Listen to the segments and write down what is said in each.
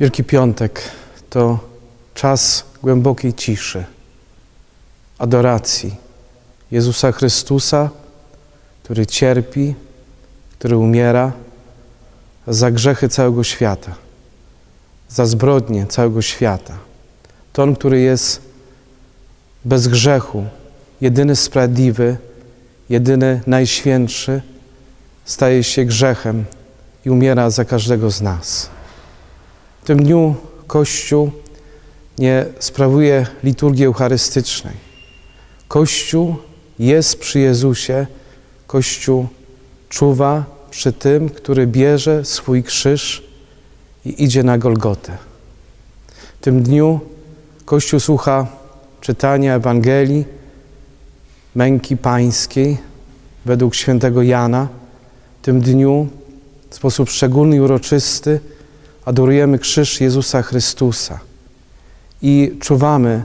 Wielki Piątek to czas głębokiej ciszy, adoracji Jezusa Chrystusa, który cierpi, który umiera za grzechy całego świata, za zbrodnie całego świata. To On, który jest bez grzechu, jedyny sprawiedliwy, jedyny najświętszy, staje się grzechem i umiera za każdego z nas. W tym dniu Kościół nie sprawuje liturgii eucharystycznej. Kościół jest przy Jezusie, Kościół czuwa przy tym, który bierze swój krzyż i idzie na Golgotę. W tym dniu Kościół słucha czytania Ewangelii, męki pańskiej według świętego Jana. W tym dniu w sposób szczególny i uroczysty adorujemy krzyż Jezusa Chrystusa i czuwamy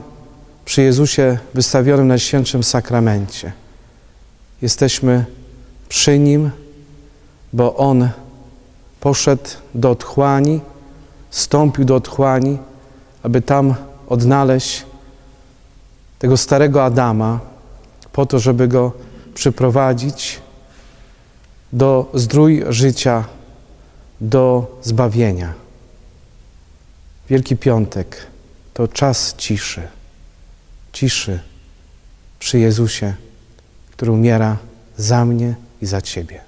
przy Jezusie wystawionym na świętszym sakramencie. Jesteśmy przy Nim, bo On poszedł do otchłani, stąpił do otchłani, aby tam odnaleźć tego starego Adama, po to, żeby go przyprowadzić do zdrój życia, do zbawienia. Wielki Piątek to czas ciszy, ciszy przy Jezusie, który umiera za mnie i za Ciebie.